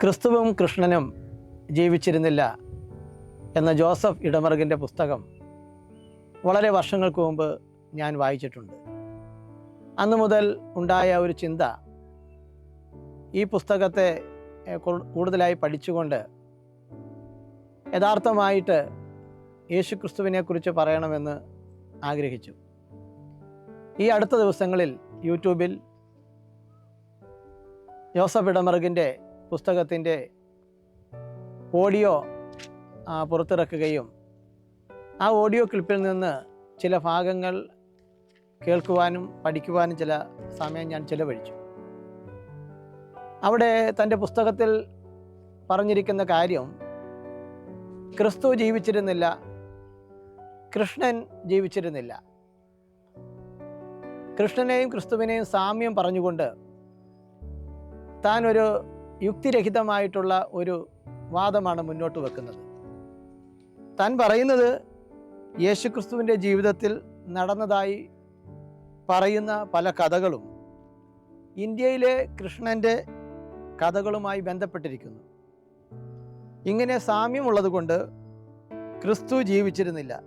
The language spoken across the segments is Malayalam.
ക്രിസ്തുവും കൃഷ്ണനും ജീവിച്ചിരുന്നില്ല എന്ന ജോസഫ് ഇടമറുകിന്റെ പുസ്തകം വളരെ വർഷങ്ങൾക്ക് മുമ്പ് ഞാൻ വായിച്ചിട്ടുണ്ട്. അന്നു മുതൽ ഉണ്ടായ ഒരു ചിന്ത ഈ പുസ്തകത്തെ കൂടുതലായി പഠിച്ചുകൊണ്ട് യഥാർത്ഥമായിട്ട് യേശു ക്രിസ്തുവിനെക്കുറിച്ച് പറയണമെന്ന് ആഗ്രഹിച്ചു. ഈ അടുത്ത ദിവസങ്ങളിൽ യൂട്യൂബിൽ ജോസഫ് ഇടമറുകിന്റെ പുസ്തകത്തിന്റെ ഓഡിയോ പുറത്തിറക്കുകയും ആ ഓഡിയോ ക്ലിപ്പിൽ നിന്ന് ചില ഭാഗങ്ങൾ കേൾക്കുവാനും പഠിക്കുവാനും ചില സമയം ഞാൻ ചിലവഴിച്ചു. അവിടെ തന്റെ പുസ്തകത്തിൽ പറഞ്ഞിരിക്കുന്ന കാര്യം ക്രിസ്തു ജീവിച്ചിരുന്നില്ല കൃഷ്ണൻ ജീവിച്ചിരുന്നില്ല. കൃഷ്ണനെയും ക്രിസ്തുവിനെയും സാമ്യം പറഞ്ഞുകൊണ്ട് താൻ ഒരു യുക്തിരഹിതമായിട്ടുള്ള ഒരു വാദമാണ് മുന്നോട്ട് വെക്കുന്നത്. താൻ പറയുന്നത് യേശുക്രിസ്തുവിന്റെ ജീവിതത്തിൽ നടന്നതായി പറയുന്ന പല കഥകളും ഇന്ത്യയിലെ കൃഷ്ണന്റെ കഥകളുമായി ബന്ധപ്പെട്ടിരിക്കുന്നു. ഇങ്ങനെ സാമ്യമുള്ളതുകൊണ്ട് ക്രിസ്തു ജീവിച്ചിരുന്നില്ല.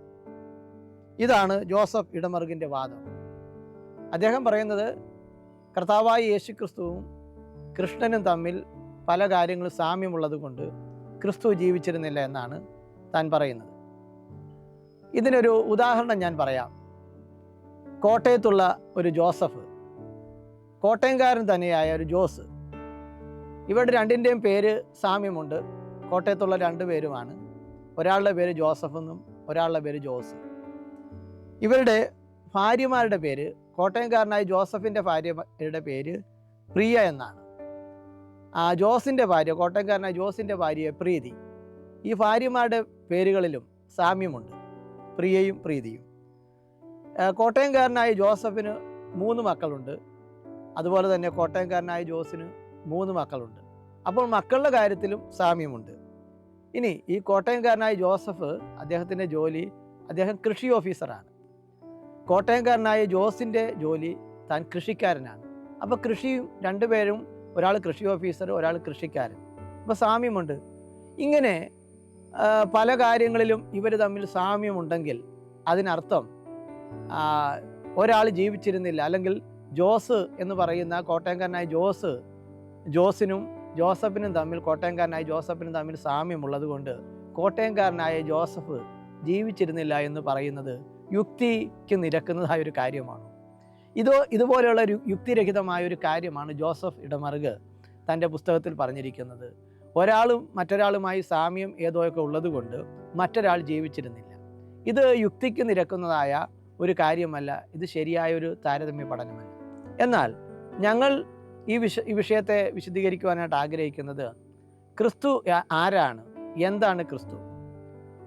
ഇതാണ് ജോസഫ് ഇടമറുകിന്റെ വാദം. അദ്ദേഹം പറയുന്നത് കർത്താവായ യേശുക്രിസ്തുവും കൃഷ്ണനും തമ്മിൽ പല കാര്യങ്ങളും സാമ്യമുള്ളത് കൊണ്ട് ക്രിസ്തു ജീവിച്ചിരുന്നില്ല എന്നാണ് താൻ പറയുന്നത്. ഇതിനൊരു ഉദാഹരണം ഞാൻ പറയാം. കോട്ടയത്തുള്ള ഒരു ജോസഫ് കോട്ടയംകാരൻ തന്നെയായ ഒരു ജോസ്. ഇവരുടെ രണ്ടിന്റെയും പേര് സാമ്യമുണ്ട്. കോട്ടയത്തുള്ള രണ്ട് പേരുമാണ്. ഒരാളുടെ പേര് ജോസഫ് എന്നും ഒരാളുടെ പേര് ജോസ്. ഇവരുടെ ഭാര്യമാരുടെ പേര് കോട്ടയംകാരനായ ജോസഫിന്റെ ഭാര്യയുടെ പേര് പ്രിയ എന്നാണ്. ജോസിന്റെ ഭാര്യ കോട്ടയംകാരനായ ജോസിന്റെ ഭാര്യ പ്രീതി. ഈ ഭാര്യമാരുടെ പേരുകളിലും സാമ്യമുണ്ട്. പ്രിയയും പ്രീതിയും. കോട്ടയംകാരനായ ജോസഫിന് മൂന്ന് മക്കളുണ്ട്. അതുപോലെ തന്നെ കോട്ടയംകാരനായ ജോസിന് മൂന്ന് മക്കളുണ്ട്. അപ്പോൾ മക്കളുടെ കാര്യത്തിലും സാമ്യമുണ്ട്. ഇനി ഈ കോട്ടയംകാരനായ ജോസഫ് അദ്ദേഹത്തിന്റെ ജോലി അദ്ദേഹം കൃഷി ഓഫീസറാണ്. കോട്ടയംകാരനായ ജോസിന്റെ ജോലി താൻ കൃഷിക്കാരനാണ്. അപ്പോൾ കൃഷിയും രണ്ടുപേരും ഒരാൾ കൃഷി ഓഫീസർ ഒരാൾ കൃഷിക്കാരൻ. അപ്പോൾ സാമ്യമുണ്ട്. ഇങ്ങനെ പല കാര്യങ്ങളിലും ഇവർ തമ്മിൽ സാമ്യമുണ്ടെങ്കിൽ അതിനർത്ഥം ഒരാൾ ജീവിച്ചിരുന്നില്ല. അല്ലെങ്കിൽ ജോസ് എന്ന് പറയുന്ന കോട്ടയംകാരനായ ജോസ് ജോസിനും ജോസഫിനും തമ്മിൽ കോട്ടയംകാരനായ ജോസഫിനും തമ്മിൽ സാമ്യമുള്ളത് കൊണ്ട് കോട്ടയംകാരനായ ജോസഫ് ജീവിച്ചിരുന്നില്ല എന്ന് പറയുന്നത് യുക്തിക്ക് നിരക്കുന്നതായ ഒരു കാര്യമാണ്. ഇതോ ഇതുപോലെയുള്ള ഒരു യുക്തിരഹിതമായ ഒരു കാര്യമാണ് ജോസഫ് ഇടമറുക് തന്റെ പുസ്തകത്തിൽ പറഞ്ഞിരിക്കുന്നത്. ഒരാളും മറ്റൊരാളുമായി സാമ്യം ഏതോയൊക്കെ ഉള്ളതുകൊണ്ട് മറ്റൊരാൾ ജീവിച്ചിരുന്നില്ല. ഇത് യുക്തിക്ക് നിരക്കുന്നതായ ഒരു കാര്യമല്ല ഇത് ശരിയായ ഒരു താരതമ്യ പഠനമല്ല. എന്നാൽ ഞങ്ങൾ ഈ വിഷ ഈ വിഷയത്തെ വിശദീകരിക്കുവാനായിട്ട് ആഗ്രഹിക്കുന്നത് ക്രിസ്തു ആരാണ്? എന്താണ് ക്രിസ്തു?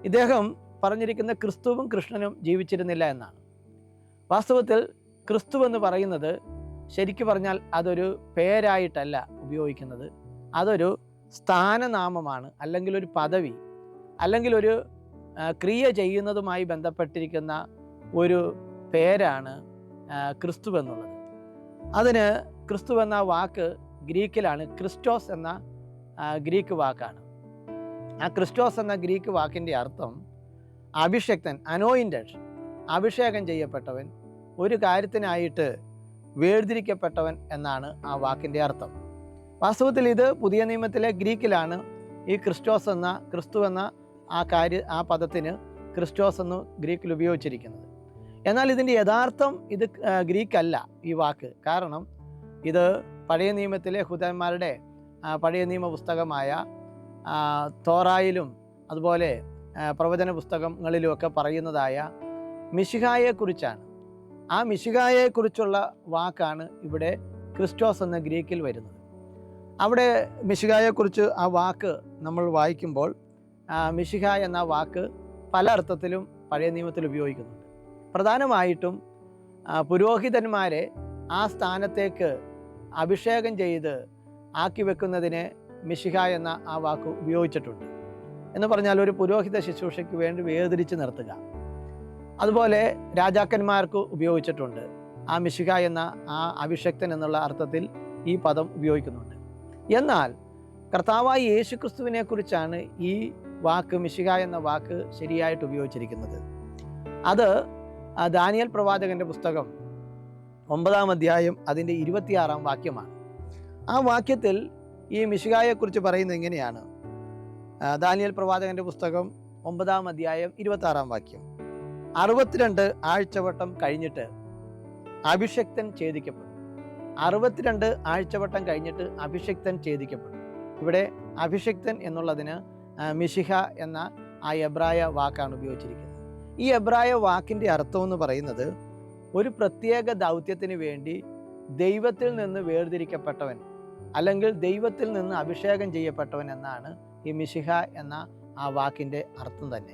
ഇദ്ദേഹം പറഞ്ഞിരിക്കുന്ന ക്രിസ്തുവും കൃഷ്ണനും ജീവിച്ചിരുന്നില്ല എന്നാണ്. വാസ്തവത്തിൽ ക്രിസ്തു എന്ന് പറയുന്നത് ശരിക്കു പറഞ്ഞാൽ അതൊരു പേരായിട്ടല്ല ഉപയോഗിക്കുന്നത്. അതൊരു സ്ഥാനനാമമാണ് അല്ലെങ്കിൽ ഒരു പദവി അല്ലെങ്കിൽ ഒരു ക്രിയ ചെയ്യുന്നതുമായി ബന്ധപ്പെട്ടിരിക്കുന്ന ഒരു പേരാണ് ക്രിസ്തു എന്നുള്ളത് അതിന് ക്രിസ്തു എന്ന വാക്ക് ഗ്രീക്കിലാണ് ക്രിസ്റ്റോസ് എന്ന ഗ്രീക്ക് വാക്കാണ്. ആ ക്രിസ്റ്റോസ് എന്ന ഗ്രീക്ക് വാക്കിന്റെ അർത്ഥം അഭിഷക്തൻ അനോയിന്റഡ് അഭിഷേകം ചെയ്യപ്പെട്ടവൻ ഒരു കാര്യത്തിനായിട്ട് വേർതിരിക്കപ്പെട്ടവൻ എന്നാണ് ആ വാക്കിന്റെ അർത്ഥം. വാസ്തവത്തിൽ ഇത് പുതിയ നിയമത്തിലെ ഗ്രീക്കിലാണ് ഈ ക്രിസ്റ്റോസ് എന്ന ക്രിസ്തു എന്ന ആ കാര്യ ആ പദത്തിന് ക്രിസ്റ്റോസ് എന്ന് ഗ്രീക്കിൽ ഉപയോഗിച്ചിരിക്കുന്നത്. എന്നാൽ ഇതിന്റെ യഥാർത്ഥം ഇത് ഗ്രീക്കല്ല ഈ വാക്ക്. കാരണം ഇത് പഴയ നിയമത്തിലെ ഹുദന്മാരുടെ പഴയ നിയമ പുസ്തകമായ തോറായിലും അതുപോലെ പ്രവചന പുസ്തകങ്ങളിലുമൊക്കെ പറയുന്നതായ മിശിഹായെക്കുറിച്ചാണ്. ആ മിശികായെക്കുറിച്ചുള്ള വാക്കാണ് ഇവിടെ ക്രിസ്റ്റോസ് എന്ന ഗ്രീക്കിൽ വരുന്നത്. അവിടെ മിശികായെക്കുറിച്ച് ആ വാക്ക് നമ്മൾ വായിക്കുമ്പോൾ മിശിഹ എന്ന വാക്ക് പല അർത്ഥത്തിലും പഴയ നിയമത്തിൽ ഉപയോഗിക്കുന്നുണ്ട്. പ്രധാനമായിട്ടും പുരോഹിതന്മാരെ ആ സ്ഥാനത്തേക്ക് അഭിഷേകം ചെയ്ത് ആക്കി വെക്കുന്നതിനെ മിശിഹ എന്ന ആ വാക്ക് ഉപയോഗിച്ചിട്ടുണ്ട്. എന്ന് പറഞ്ഞാൽ ഒരു പുരോഹിത ശുശ്രൂഷയ്ക്ക് വേണ്ടി വേർതിരിച്ച് നിർത്തുക. അതുപോലെ രാജാക്കന്മാർക്ക് ഉപയോഗിച്ചിട്ടുണ്ട്. ആ മിശിക എന്ന ആ അഭിഷക്തൻ എന്നുള്ള അർത്ഥത്തിൽ ഈ പദം ഉപയോഗിക്കുന്നുണ്ട്. എന്നാൽ കർത്താവായി യേശു ക്രിസ്തുവിനെക്കുറിച്ചാണ് ഈ വാക്ക് മിശിക എന്ന വാക്ക് ശരിയായിട്ട് ഉപയോഗിച്ചിരിക്കുന്നത്. അത് ദാനിയൽ പ്രവാചകന്റെ പുസ്തകം ഒമ്പതാം അധ്യായം അതിന്റെ ഇരുപത്തിയാറാം വാക്യമാണ്. ആ വാക്യത്തിൽ ഈ മിശികായെക്കുറിച്ച് പറയുന്നത് ഇങ്ങനെയാണ്. ദാനിയൽ പ്രവാചകന്റെ പുസ്തകം ഒമ്പതാം അധ്യായം ഇരുപത്താറാം വാക്യം. അറുപത്തിരണ്ട് ആഴ്ചവട്ടം കഴിഞ്ഞിട്ട് അഭിഷക്തൻ ഛേദിക്കപ്പെടും. അറുപത്തിരണ്ട് ആഴ്ചവട്ടം കഴിഞ്ഞിട്ട് അഭിഷക്തൻ ഛേദിക്കപ്പെടും. ഇവിടെ അഭിഷക്തൻ എന്നുള്ളതിന് മിഷിഹ എന്ന ആ എബ്രായ വാക്കാണ് ഉപയോഗിച്ചിരിക്കുന്നത്. ഈ എബ്രായ വാക്കിന്റെ അർത്ഥം എന്ന് പറയുന്നത് ഒരു പ്രത്യേക ദൗത്യത്തിന് വേണ്ടി ദൈവത്തിൽ നിന്ന് വേർതിരിക്കപ്പെട്ടവൻ അല്ലെങ്കിൽ ദൈവത്തിൽ നിന്ന് അഭിഷേകം ചെയ്യപ്പെട്ടവൻ എന്നാണ് ഈ മിശിഹ എന്ന ആ വാക്കിന്റെ അർത്ഥം തന്നെ.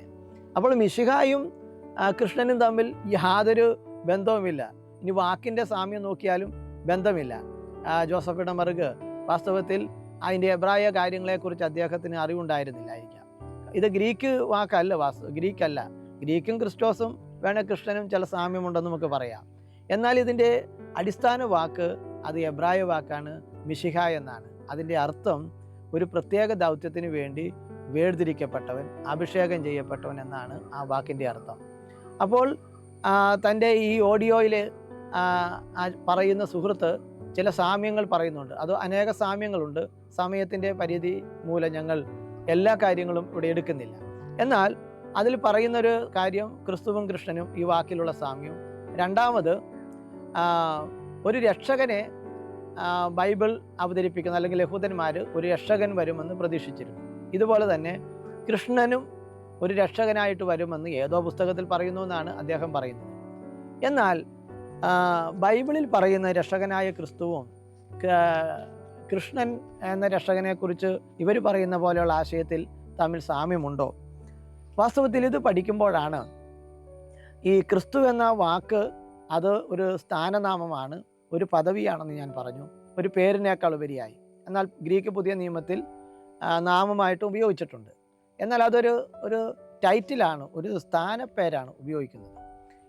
അപ്പോൾ മിശിഹായും ആ, കൃഷ്ണനും തമ്മിൽ യാതൊരു ബന്ധവുമില്ല. ഇനി വാക്കിന്റെ സാമ്യം നോക്കിയാലും ബന്ധമില്ല. ജോസഫ് ഇടമറുക് വാസ്തവത്തിൽ അതിന്റെ എബ്രായ കാര്യങ്ങളെക്കുറിച്ച് അദ്ദേഹത്തിന് അറിവുണ്ടായിരുന്നില്ലായിരിക്കാം. ഇത് ഗ്രീക്ക് വാക്കല്ല വാസ്തു ഗ്രീക്കല്ല. ഗ്രീക്കും ക്രിസ്റ്റോസും വേണേൽ കൃഷ്ണനും ചില സാമ്യമുണ്ടെന്ന് നമുക്ക് പറയാം. എന്നാൽ ഇതിന്റെ അടിസ്ഥാന വാക്ക് അത് എബ്രായ വാക്കാണ് മിഷിഹ എന്നാണ്. അതിന്റെ അർത്ഥം ഒരു പ്രത്യേക ദൗത്യത്തിന് വേണ്ടി വേർതിരിക്കപ്പെട്ടവൻ അഭിഷേകം ചെയ്യപ്പെട്ടവൻ എന്നാണ് ആ വാക്കിന്റെ അർത്ഥം. അപ്പോൾ തന്റെ ഈ ഓഡിയോയിൽ പറയുന്ന സുഹൃത്ത് ചില സാമ്യങ്ങൾ പറയുന്നുണ്ട്. അത് അനേക സാമ്യങ്ങളുണ്ട്. സമയത്തിന്റെ പരിധി മൂലം ഞങ്ങൾ എല്ലാ കാര്യങ്ങളും ഇവിടെ എടുക്കുന്നില്ല. എന്നാൽ അതിൽ പറയുന്നൊരു കാര്യം ക്രിസ്തുവും കൃഷ്ണനും ഈ വാക്കിലുള്ള സാമ്യം. രണ്ടാമത് ഒരു രക്ഷകനെ ബൈബിൾ അവതരിപ്പിക്കുന്ന അല്ലെങ്കിൽ യഹൂദന്മാർ ഒരു രക്ഷകൻ വരുമെന്ന് പ്രതീക്ഷിച്ചിരുന്നു. ഇതുപോലെ തന്നെ കൃഷ്ണനും ഒരു രക്ഷകനായിട്ട് വരുമെന്ന് ഏതോ പുസ്തകത്തിൽ പറയുന്നു എന്നാണ് അദ്ദേഹം പറയുന്നത്. എന്നാൽ ബൈബിളിൽ പറയുന്ന രക്ഷകനായ ക്രിസ്തുവും കൃഷ്ണൻ എന്ന രക്ഷകനെക്കുറിച്ച് ഇവർ പറയുന്ന പോലെയുള്ള ആശയത്തിൽ തമ്മിൽ സാമ്യമുണ്ടോ? വാസ്തവത്തിൽ ഇത് പഠിക്കുമ്പോഴാണ് ഈ ക്രിസ്തു എന്ന വാക്ക് അത് ഒരു സ്ഥാനനാമമാണ് ഒരു പദവിയാണെന്ന് ഞാൻ പറഞ്ഞു ഒരു പേരിനേക്കാൾ ഉപരിയായി എന്നാൽ ഗ്രീക്ക് പുതിയ നിയമത്തിൽ നാമമായിട്ട് ഉപയോഗിച്ചിട്ടുണ്ട്. എന്നാൽ അതൊരു ഒരു ടൈറ്റിലാണ് ഒരു സ്ഥാനപ്പേരാണ് ഉപയോഗിക്കുന്നത്.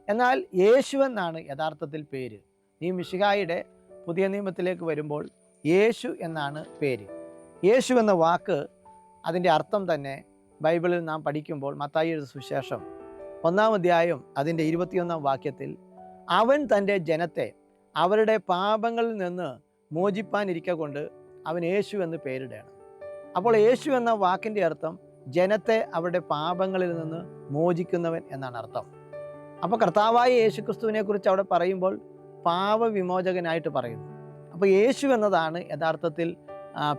എന്നാൽ യേശു എന്നാണ് യഥാർത്ഥത്തിൽ പേര്. ഈ മിഷിഹായുടെ പുതിയ നിയമത്തിലേക്ക് വരുമ്പോൾ യേശു എന്നാണ് പേര്. യേശു എന്ന വാക്ക് അതിന്റെ അർത്ഥം തന്നെ ബൈബിളിൽ നാം പഠിക്കുമ്പോൾ മത്തായി എഴുതിയ സുവിശേഷം ഒന്നാം അധ്യായം അതിന്റെ ഇരുപത്തിയൊന്നാം വാക്യത്തിൽ അവൻ തന്റെ ജനത്തെ അവരുടെ പാപങ്ങളിൽ നിന്ന് മോചിപ്പാനിരിക്ക കൊണ്ട് അവൻ യേശു എന്ന് പേരിടുകയാണ്. അപ്പോൾ യേശു എന്ന വാക്കിന്റെ അർത്ഥം ജനത്തെ അവരുടെ പാപങ്ങളിൽ നിന്ന് മോചിക്കുന്നവൻ എന്നാണ് അർത്ഥം. അപ്പോൾ കർത്താവായ യേശു ക്രിസ്തുവിനെ കുറിച്ച് അവിടെ പറയുമ്പോൾ പാപവിമോചകനായിട്ട് പറയുന്നു. അപ്പോൾ യേശു എന്നതാണ് യഥാർത്ഥത്തിൽ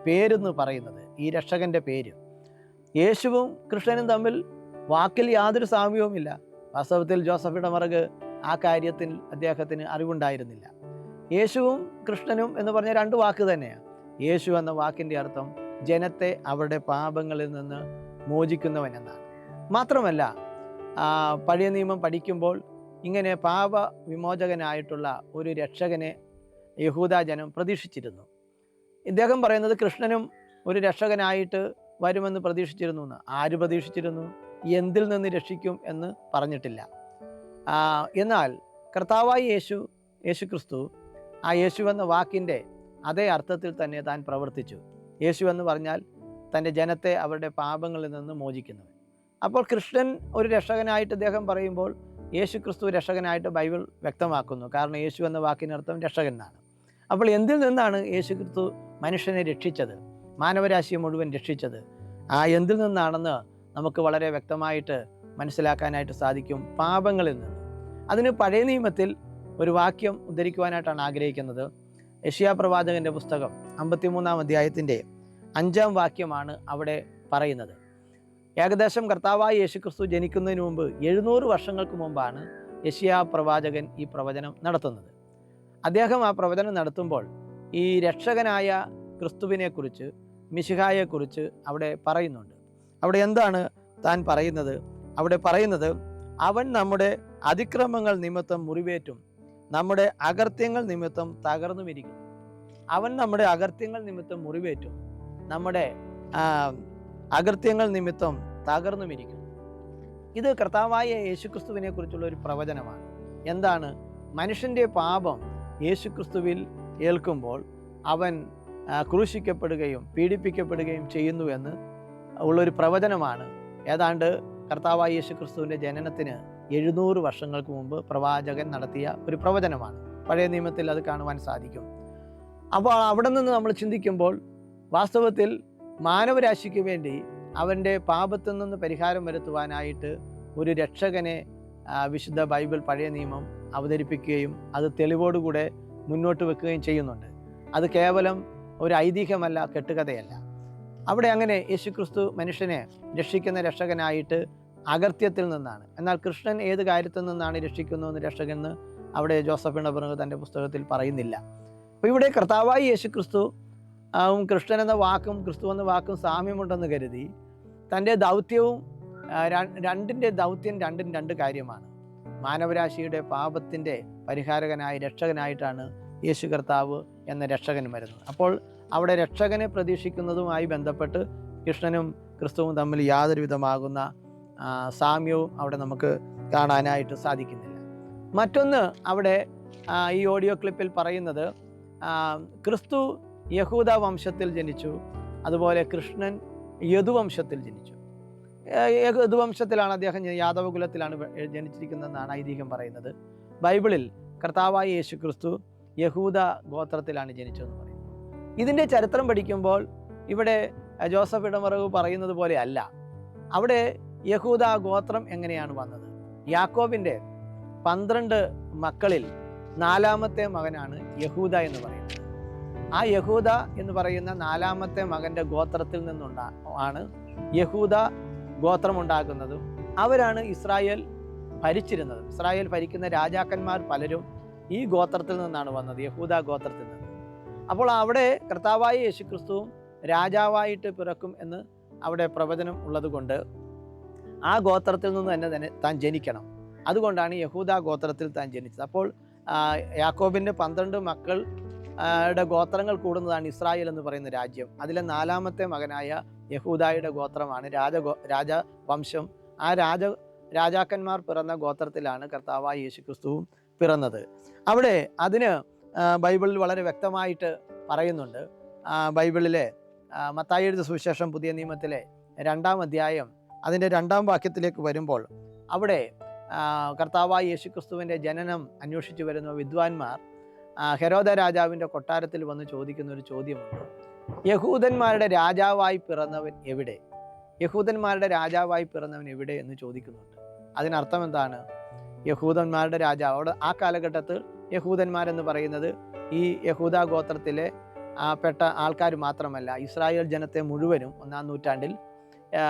പേരെന്ന് പറയുന്നത് ഈ രക്ഷകന്റെ പേര്. യേശുവും കൃഷ്ണനും തമ്മിൽ വാക്കിൽ യാതൊരു സാമ്യവുമില്ല വാസ്തവത്തിൽ ജോസഫ് ഇടമറക് ആ കാര്യത്തിൽ അദ്ദേഹത്തിന് അറിവുണ്ടായിരുന്നില്ല. യേശുവും കൃഷ്ണനും എന്ന് പറഞ്ഞ രണ്ട് വാക്ക് തന്നെയാണ് യേശു എന്ന വാക്കിന്റെ അർത്ഥം ജനത്തെ അവരുടെ പാപങ്ങളിൽ നിന്ന് മോചിക്കുന്നവൻ എന്നാണ് മാത്രമല്ല പഴയ നിയമം പഠിക്കുമ്പോൾ ഇങ്ങനെ പാപ വിമോചകനായിട്ടുള്ള ഒരു രക്ഷകനെ യഹൂദാജനം പ്രതീക്ഷിച്ചിരുന്നു. ഇദ്ദേഹം പറയുന്നത് കൃഷ്ണനും ഒരു രക്ഷകനായിട്ട് വരുമെന്ന് പ്രതീക്ഷിച്ചിരുന്നു എന്ന്. ആര് പ്രതീക്ഷിച്ചിരുന്നു? എന്തിൽ നിന്ന് രക്ഷിക്കും എന്ന് പറഞ്ഞിട്ടില്ല. എന്നാൽ കർത്താവായി യേശു യേശു ക്രിസ്തു ആ യേശു എന്ന വാക്കിന്റെ അതേ അർത്ഥത്തിൽ തന്നെ താൻ പ്രവർത്തിച്ചു. യേശു എന്ന് പറഞ്ഞാൽ തന്റെ ജനത്തെ അവരുടെ പാപങ്ങളിൽ നിന്ന് മോചിക്കുന്നവൻ. അപ്പോൾ കൃഷ്ണൻ ഒരു രക്ഷകനായിട്ട് അദ്ദേഹം പറയുമ്പോൾ യേശു ക്രിസ്തു രക്ഷകനായിട്ട് ബൈബിൾ വ്യക്തമാക്കുന്നു. കാരണം യേശു എന്ന വാക്കിനർത്ഥം രക്ഷകൻ എന്നാണ് അപ്പോൾ എന്തിൽ നിന്നാണ് യേശു ക്രിസ്തു മനുഷ്യനെ രക്ഷിച്ചത്? മാനവരാശിയെ മുഴുവൻ രക്ഷിച്ചത്? ആ എന്തിൽ നിന്നാണെന്ന് നമുക്ക് വളരെ വ്യക്തമായിട്ട് മനസ്സിലാക്കാനായിട്ട് സാധിക്കും പാപങ്ങളിൽ നിന്ന്. അതിന് പഴയ നിയമത്തിൽ ഒരു വാക്യം ഉദ്ധരിക്കുവാനായിട്ടാണ് ആഗ്രഹിക്കുന്നത്. യഷിയാ പ്രവാചകന്റെ പുസ്തകം അമ്പത്തിമൂന്നാം അധ്യായത്തിന്റെ അഞ്ചാം വാക്യമാണ് അവിടെ പറയുന്നത്. ഏകദേശം കർത്താവായ യേശുക്രിസ്തു ജനിക്കുന്നതിന് മുമ്പ് എഴുന്നൂറ് വർഷങ്ങൾക്ക് മുമ്പാണ് യഷിയാ പ്രവാചകൻ ഈ പ്രവചനം നടത്തുന്നത്. അദ്ദേഹം ആ പ്രവചനം നടത്തുമ്പോൾ ഈ രക്ഷകനായ ക്രിസ്തുവിനെക്കുറിച്ച് മിശിഹായെക്കുറിച്ച് അവിടെ പറയുന്നുണ്ട്. അവിടെ എന്താണ് താൻ പറയുന്നത്? അവിടെ പറയുന്നത് അവൻ നമ്മുടെ അതിക്രമങ്ങൾ നിമിത്തം മുറിവേറ്റും നമ്മുടെ അകർത്യങ്ങൾ നിമിത്തം തകർന്നുമിരിക്കും. അവൻ നമ്മുടെ അകർത്യങ്ങൾ നിമിത്തം മുറിവേറ്റും. നമ്മുടെ അകൃത്യങ്ങൾ നിമിത്തം തകർന്നുമിരിക്കും ഇത് കർത്താവായ യേശുക്രിസ്തുവിനെ കുറിച്ചുള്ള ഒരു പ്രവചനമാണ്. എന്താണ്? മനുഷ്യന്റെ പാപം യേശുക്രിസ്തുവിൽ ഏൽക്കുമ്പോൾ അവൻ ക്രൂശിക്കപ്പെടുകയും പീഡിപ്പിക്കപ്പെടുകയും ചെയ്യുന്നു എന്ന് ഉള്ളൊരു പ്രവചനമാണ്. ഏതാണ്ട് കർത്താവായ യേശുക്രിസ്തുവിന്റെ ജനനത്തിന് എഴുന്നൂറ് വർഷങ്ങൾക്ക് മുമ്പ് പ്രവാചകൻ നടത്തിയ ഒരു പ്രവചനമാണ്. പഴയ നിയമത്തിൽ അത് കാണുവാൻ സാധിക്കും. അപ്പോൾ അവിടെ നിന്ന് നമ്മൾ ചിന്തിക്കുമ്പോൾ വാസ്തവത്തിൽ മാനവരാശിക്ക് വേണ്ടി അവന്റെ പാപത്തിൽ നിന്ന് പരിഹാരം വരുത്തുവാനായിട്ട് ഒരു രക്ഷകനെ വിശുദ്ധ ബൈബിൾ പഴയ നിയമം അവതരിപ്പിക്കുകയും അത് തെളിവോടുകൂടെ മുന്നോട്ട് വെക്കുകയും ചെയ്യുന്നുണ്ട്. അത് കേവലം ഒരു ഐതിഹ്യമല്ല കെട്ടുകഥയല്ല. അവിടെ അങ്ങനെ യേശുക്രിസ്തു മനുഷ്യനെ രക്ഷിക്കുന്ന രക്ഷകനായിട്ട് അകർത്യത്തിൽ നിന്നാണ്. എന്നാൽ കൃഷ്ണൻ ഏത് കാര്യത്തിൽ നിന്നാണ് രക്ഷിക്കുന്നതെന്ന് രക്ഷകൻ അവിടെ ജോസഫ് ഇണബർഗ് തന്റെ പുസ്തകത്തിൽ പറയുന്നില്ല. അപ്പോൾ ഇവിടെ കർത്താവായി യേശുക്രിസ്തു ആവും കൃഷ്ണൻ എന്ന വാക്കും ക്രിസ്തു എന്ന വാക്കും സാമ്യമുണ്ടെന്ന് കരുതി. തന്റെ ദൗത്യവും രണ്ടിന്റെ ദൗത്യം രണ്ടും രണ്ട് കാര്യമാണ്. മാനവരാശിയുടെ പാപത്തിന്റെ പരിഹാരകനായി രക്ഷകനായിട്ടാണ് യേശു കർത്താവ് എന്ന രക്ഷകൻ വരുന്നത്. അപ്പോൾ അവിടെ രക്ഷകനെ പ്രതീക്ഷിക്കുന്നതുമായി ബന്ധപ്പെട്ട് കൃഷ്ണനും ക്രിസ്തുവും തമ്മിൽ യാതൊരു വിധമാകുന്ന സാമ്യവും അവിടെ നമുക്ക് കാണാനായിട്ട് സാധിക്കുന്നില്ല. മറ്റൊന്ന് അവിടെ ഈ ഓഡിയോ ക്ലിപ്പിൽ പറയുന്നത് ക്രിസ്തു യഹൂദ വംശത്തിൽ ജനിച്ചു. അതുപോലെ കൃഷ്ണൻ യദുവംശത്തിൽ ജനിച്ചു. യദുവംശത്തിലാണ് അദ്ദേഹം യാദവകുലത്തിലാണ് യാദവ കുലത്തിലാണ് ജനിച്ചിരിക്കുന്നതെന്നാണ് ഐതിഹ്യം പറയുന്നത്. ബൈബിളിൽ കർത്താവായ യേശു ക്രിസ്തു യഹൂദ ഗോത്രത്തിലാണ് ജനിച്ചതെന്ന് പറയുന്നത് ഇതിന്റെ ചരിത്രം പഠിക്കുമ്പോൾ ഇവിടെ ജോസഫ് ഇടമറവ് പറയുന്നത് പോലെ അല്ല. അവിടെ യഹൂദ ഗോത്രം എങ്ങനെയാണ് വന്നത്? യാക്കോബിന്റെ പന്ത്രണ്ട് മക്കളിൽ നാലാമത്തെ മകനാണ് യഹൂദ എന്ന് പറയുന്നത്. ആ യഹൂദ എന്ന് പറയുന്ന നാലാമത്തെ മകന്റെ ഗോത്രത്തിൽ നിന്നുണ്ടാ ആണ് യഹൂദ ഗോത്രം ഉണ്ടാക്കുന്നതും അവരാണ് ഇസ്രായേൽ ഭരിച്ചിരുന്നത്. ഇസ്രായേൽ ഭരിക്കുന്ന രാജാക്കന്മാർ പലരും ഈ ഗോത്രത്തിൽ നിന്നാണ് വന്നത് യഹൂദ ഗോത്രത്തിൽ നിന്ന്. അപ്പോൾ അവിടെ കർത്താവായ യേശുക്രിസ്തുവും രാജാവായിട്ട് പിറക്കും എന്ന് അവിടെ പ്രവചനം ഉള്ളതുകൊണ്ട് ആ ഗോത്രത്തിൽ നിന്ന് തന്നെ തന്നെ താൻ ജനിക്കണം. അതുകൊണ്ടാണ് യഹൂദ ഗോത്രത്തിൽ താൻ ജനിച്ചത്. അപ്പോൾ യാക്കോബിന്റെ പന്ത്രണ്ട് മക്കൾ യുടെ ഗോത്രങ്ങൾ കൂടുന്നതാണ് ഇസ്രായേൽ എന്ന് പറയുന്ന രാജ്യം. അതിലെ നാലാമത്തെ മകനായ യഹൂദായുടെ ഗോത്രമാണ് രാജഗോ രാജവംശം ആ രാജ രാജാക്കന്മാർ പിറന്ന ഗോത്രത്തിലാണ് കർത്താവായ യേശു ക്രിസ്തുവും പിറന്നത്. അവിടെ അതിന് ബൈബിളിൽ വളരെ വ്യക്തമായിട്ട് പറയുന്നുണ്ട്. ബൈബിളിലെ മത്തായിയുടെ സുവിശേഷം പുതിയ നിയമത്തിലെ രണ്ടാം അധ്യായം അതിന്റെ രണ്ടാം വാക്യത്തിലേക്ക് വരുമ്പോൾ അവിടെ കർത്താവായ യേശു ക്രിസ്തുവിന്റെ ജനനം അന്വേഷിച്ചു വരുന്ന വിദ്വാൻമാർ ഹെരോദ രാജാവിന്റെ കൊട്ടാരത്തിൽ വന്ന് ചോദിക്കുന്ന ഒരു ചോദ്യമുണ്ട്. യഹൂദന്മാരുടെ രാജാവായി പിറന്നവൻ എവിടെ? യഹൂദന്മാരുടെ രാജാവായി പിറന്നവൻ എവിടെ എന്ന് ചോദിക്കുന്നുണ്ട്. അതിനർത്ഥം എന്താണ്? യഹൂദന്മാരുടെ രാജാവ് അവിടെ ആ കാലഘട്ടത്തിൽ യഹൂദന്മാരെന്ന് പറയുന്നത് ഈ യഹൂദ ഗോത്രത്തിലെ പെട്ട ആൾക്കാർ മാത്രമല്ല ഇസ്രായേൽ ജനത്തെ മുഴുവനും ഒന്നാം നൂറ്റാണ്ടിൽ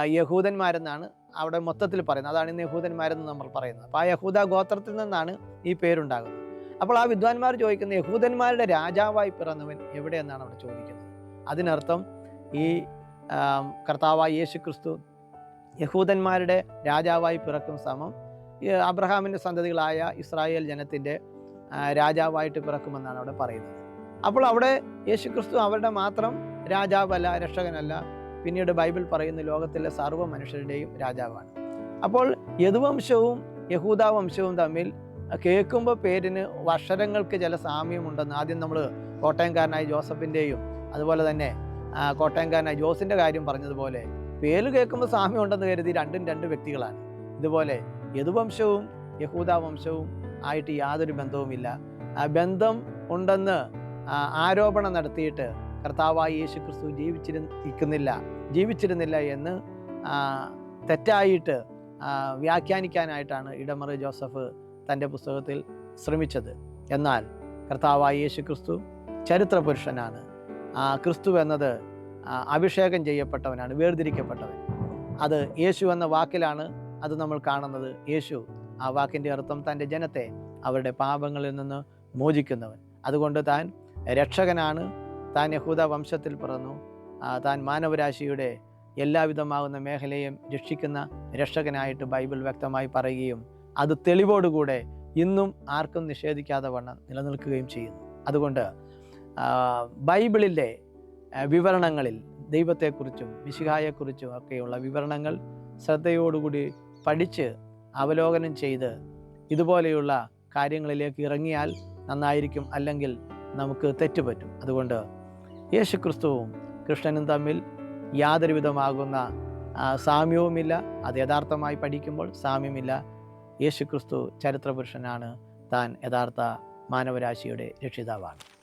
യഹൂദന്മാരെന്നാണ് അവിടെ മൊത്തത്തിൽ പറയുന്നത്. അതാണ് ഇന്ന് യഹൂദന്മാരെന്ന് നമ്മൾ പറയുന്നത്. അപ്പോൾ ആ യഹൂദ ഗോത്രത്തിൽ നിന്നാണ് ഈ പേരുണ്ടാകുന്നത്. അപ്പോൾ ആ വിദ്വാൻമാർ ചോദിക്കുന്ന യഹൂദന്മാരുടെ രാജാവായി പിറന്നവൻ എവിടെയെന്നാണ് അവിടെ ചോദിക്കുന്നത്? അതിനർത്ഥം ഈ കർത്താവായ യേശു ക്രിസ്തു യഹൂദന്മാരുടെ രാജാവായി പിറക്കും സമം അബ്രഹാമിന്റെ സന്തതികളായ ഇസ്രായേൽ ജനത്തിന്റെ രാജാവായിട്ട് പിറക്കുമെന്നാണ് അവിടെ പറയുന്നത്. അപ്പോൾ അവിടെ യേശു ക്രിസ്തു അവരുടെ മാത്രം രാജാവല്ല രക്ഷകനല്ല. പിന്നീട് ബൈബിൾ പറയുന്ന ലോകത്തിലെ സർവ മനുഷ്യരുടെയും രാജാവാണ്. അപ്പോൾ യദുവംശവും യഹൂദ വംശവും തമ്മിൽ കേൾക്കുമ്പോൾ പേരിന് അക്ഷരങ്ങൾക്ക് ചില സാമ്യമുണ്ടെന്ന് ആദ്യം നമ്മൾ കോട്ടയംകാരനായ ജോസഫിന്റെയും അതുപോലെ തന്നെ കോട്ടയംകാരനായ ജോസിന്റെ കാര്യം പറഞ്ഞതുപോലെ പേര് കേൾക്കുമ്പോൾ സാമ്യമുണ്ടെന്ന് കരുതി രണ്ടും രണ്ട് വ്യക്തികളാണ്. ഇതുപോലെ യദുവംശവും യഹൂദ വംശവും ആയിട്ട് യാതൊരു ബന്ധവുമില്ല ബന്ധം ഉണ്ടെന്ന് ആരോപണം നടത്തിയിട്ട് കർത്താവായി യേശു ക്രിസ്തു ജീവിച്ചിരിക്കുന്നില്ല ജീവിച്ചിരുന്നില്ല എന്ന് തെറ്റായിട്ട് വ്യാഖ്യാനിക്കാനായിട്ടാണ് ഇടമറി ജോസഫ് തന്റെ പുസ്തകത്തിൽ ശ്രമിച്ചത്. എന്നാൽ കർത്താവായ യേശു ക്രിസ്തു ചരിത്ര പുരുഷനാണ് ക്രിസ്തു എന്നത് അഭിഷേകം ചെയ്യപ്പെട്ടവനാണ് വേർതിരിക്കപ്പെട്ടവൻ. അത് യേശു എന്ന വാക്കിലാണ് അത് നമ്മൾ കാണുന്നത്. യേശു ആ വാക്കിന്റെ അർത്ഥം തന്റെ ജനത്തെ അവരുടെ പാപങ്ങളിൽ നിന്ന് മോചിക്കുന്നവൻ. അതുകൊണ്ട് താൻ രക്ഷകനാണ്. താൻ യഹൂദ വംശത്തിൽ പിറന്നു. താൻ മാനവരാശിയുടെ എല്ലാവിധമാകുന്ന മേഖലയും രക്ഷിക്കുന്ന രക്ഷകനായിട്ട് ബൈബിൾ വ്യക്തമായി പറയുകയും അത് തെളിവോടുകൂടെ ഇന്നും ആർക്കും നിഷേധിക്കാതെ വണ്ണം നിലനിൽക്കുകയും ചെയ്യുന്നു. അതുകൊണ്ട് ബൈബിളിലെ വിവരണങ്ങളിൽ ദൈവത്തെക്കുറിച്ചും മിശിഹായെക്കുറിച്ചും ഒക്കെയുള്ള വിവരണങ്ങൾ ശ്രദ്ധയോടുകൂടി പഠിച്ച് അവലോകനം ചെയ്ത് ഇതുപോലെയുള്ള കാര്യങ്ങളിലേക്ക് ഇറങ്ങിയാൽ നന്നായിരിക്കും അല്ലെങ്കിൽ നമുക്ക് തെറ്റുപറ്റും. അതുകൊണ്ട് യേശുക്രിസ്തുവും കൃഷ്ണനും തമ്മിൽ യാതൊരു വിധമാകുന്ന ആ, സാമ്യവുമില്ല. അത് യഥാർത്ഥമായി പഠിക്കുമ്പോൾ സാമ്യമില്ല. യേശുക്രിസ്തു ചരിത്രപുരുഷനാണ്. താൻ യഥാർത്ഥ മാനവരാശിയുടെ രക്ഷിതാവാണ്.